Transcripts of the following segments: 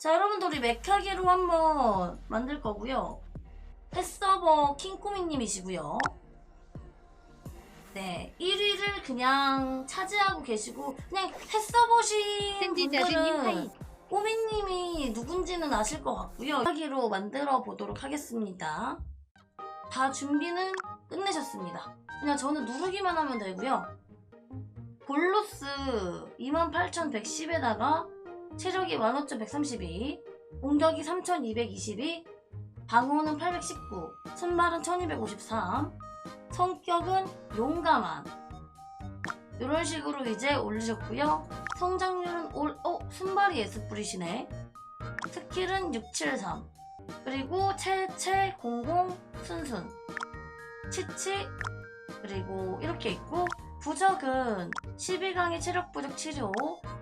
자 여러분들 우리 메카기로 한번 만들 거고요. 펫서버 킹코미님이시고요. 네 1위를 그냥 차지하고 계시고 그냥 샌디자드님 분들은. 꼬미님이 누군지는 아실 것 같고요. 메카기로 만들어 보도록 하겠습니다. 다 준비는 끝내셨습니다. 그냥 저는 누르기만 하면 되고요. 볼로스 28,110에다가 체력이 15,132, 공격이 3,222, 방어는 819, 순발은 1,253, 성격은 용감한. 이런 식으로 이제 올리셨고요. 성장률은 올, 어, 순발이 S 뿌리시네. 스킬은 673. 그리고 채채 00 순순. 치치 그리고 이렇게 있고 부적은 12강의 체력 부적 치료,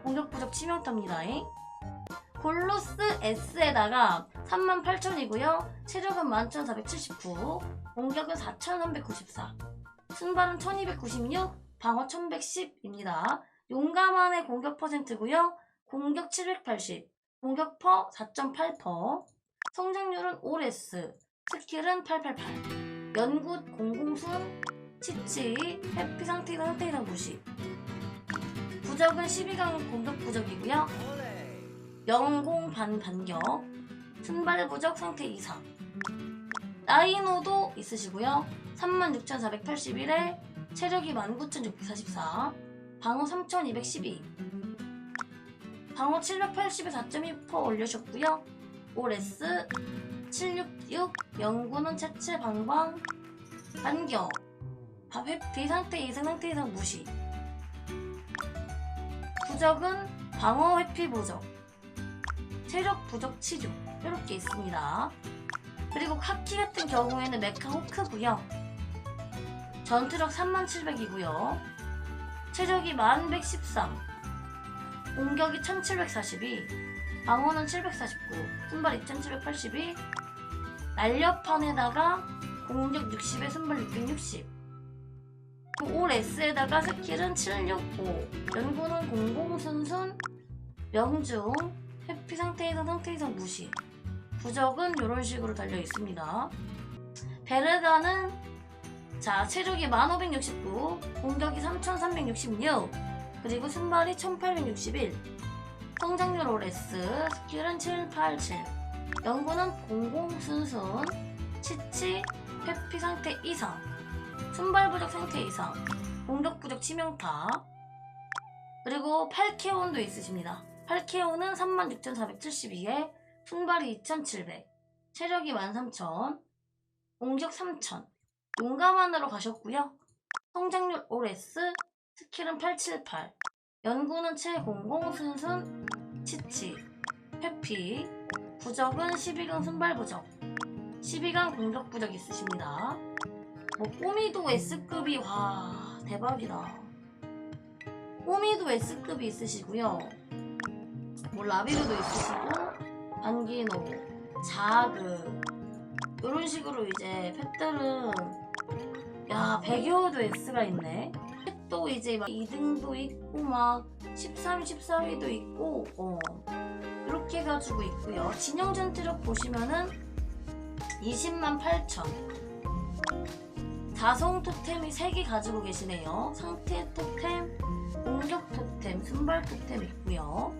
공격 부적 치명타입니다. 골로스 S에다가 38,000이고요. 체력은 11,479, 공격은 4,394, 순발은 1,296, 방어 1,110입니다. 용감한의 공격 퍼센트고요. 공격 780, 공격 퍼 4.8%, 성장률은 5S, 스킬은 888, 연굿 공공순, 치치, 해피 상태 이상 상태 이상 무시. 부적은 12강 공격 부적이고요. 영공 반 반격, 순발 부적 상태 이상. 라이노도 있으시고요. 36,481에 체력이 19,644, 방어 3,212, 방어 780에 4.2% 올려주셨고요. 오레스 766, 영구는 채채 방방, 반격, 밥 회피 상태 이상 상태 이상 무시. 부적은 방어 회피 부적, 체력 부적 치료 이렇게 있습니다. 그리고 카키 같은 경우에는 메카 호크고요. 전투력 3700이고요. 체력이 1113, 공격이 1742, 방어는 749, 순발 2782, 날렵판에다가 공격 60에 순발 660. 올 S에다가 스킬은 765, 연구는 00 순순, 명중, 회피 상태 이상 상태 이상 무시. 부적은 이런 식으로 달려 있습니다. 베르가는 자 체력이 1569, 공격이 3366, 그리고 순발이 1861, 성장률 OS, 스킬은 787, 연구는 00 순순, 치치, 회피 상태 이상, 순발 부적 상태 이상, 공격 부적 치명타, 그리고 8케온도 있으십니다. 8케온은 36,472에 순발이 2,700, 체력이 13,000, 공격 3,000, 용감한으로 가셨고요. 성장률 OS, 스킬은 878, 연구는 최00 순순, 치치, 회피, 부적은 12강 순발 부적, 12강 공격 부적 있으십니다. 뭐 꼬미도 S급이 와 대박이다. 꼬미도 S급이 있으시고요. 뭐 라비르도 있으시고 안기노, 자그 이런 식으로 이제 펫들은 야 배겨도 S가 있네. 또 이제 막 2등도 있고 막 13, 14위도 있고 어 이렇게 해가지고 있고요. 진영 전투력 보시면은 20만 8천. 자성 토템이 3개 가지고 계시네요. 상태 토템, 공격 토템, 순발 토템 있고요.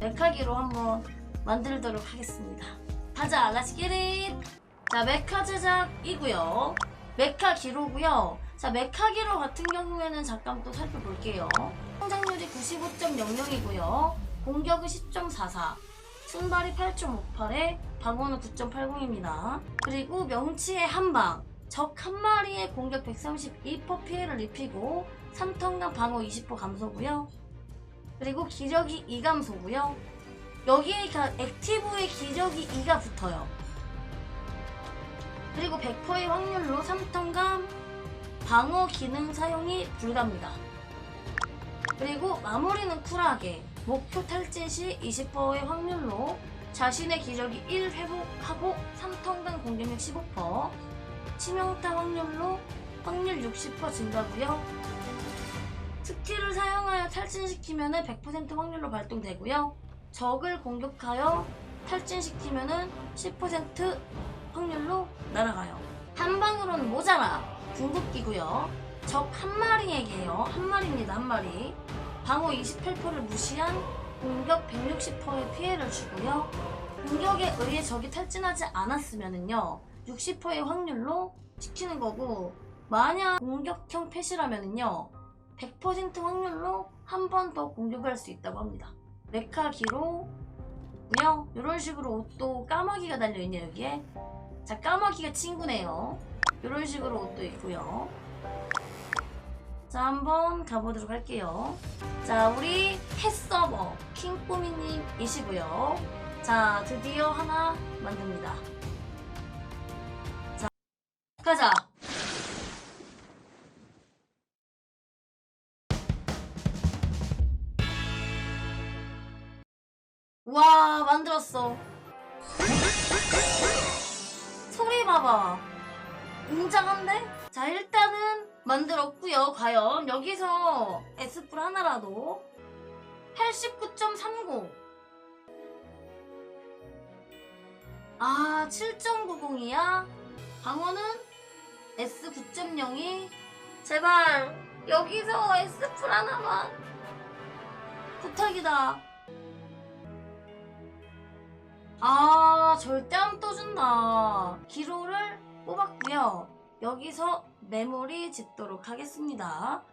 메카기로 한번 만들도록 하겠습니다. 가자, 렛츠기릿! 자, 메카 제작이고요. 메카 기로고요. 자, 메카 기로 같은 경우에는 잠깐 또 살펴볼게요. 성장률이 95.00이고요. 공격은 10.44. 순발이 8.58에 방어는 9.80입니다. 그리고 명치의 한방. 적 한 마리의 공격 132% 피해를 입히고 3턴간 방어 20% 감소고요. 그리고 기력이 2 감소고요. 여기에 가- 액티브의 기력이 2가 붙어요. 그리고 100%의 확률로 3턴간 방어 기능 사용이 불가합니다. 그리고 마무리는 쿨하게 목표 탈진 시 20%의 확률로 자신의 기력이 1 회복하고 3턴간 공격력 15% 치명타 확률로 확률 60% 증가고요. 스킬을 사용하여 탈진시키면 100% 확률로 발동되고요. 적을 공격하여 탈진시키면은 10% 확률로 날아가요. 한 방으로는 모자라. 궁극기고요. 적 한 마리에게요. 한 마리입니다. 한 마리. 방어 28%를 무시한 공격 160%의 피해를 주고요. 공격에 의해 적이 탈진하지 않았으면은요. 60%의 확률로 시키는 거고 만약 공격형 패시라면은요. 100% 확률로 한 번 더 공격을 할수 있다고 합니다. 메카기로 고요. 이런 식으로 옷도 까마귀가 달려있네요 여기에. 자 까마귀가 친구네요. 이런 식으로 옷도 있고요. 자 한번 가보도록 할게요. 자 우리 펫서버 킹꼬미님이시고요. 자 드디어 하나 만듭니다. 자 가자. 와 만들었어. 소리 봐봐. 웅장한데? 자 일단은 만들었고요 과연. 여기서 S뿔 하나라도. 89.30아 7.90이야? 방어는 S9.02 제발 여기서 S뿔 하나만 부탁이다. 아 절대 안 떠준다. 기로를 뽑았고요. 여기서 메모리 짓도록 하겠습니다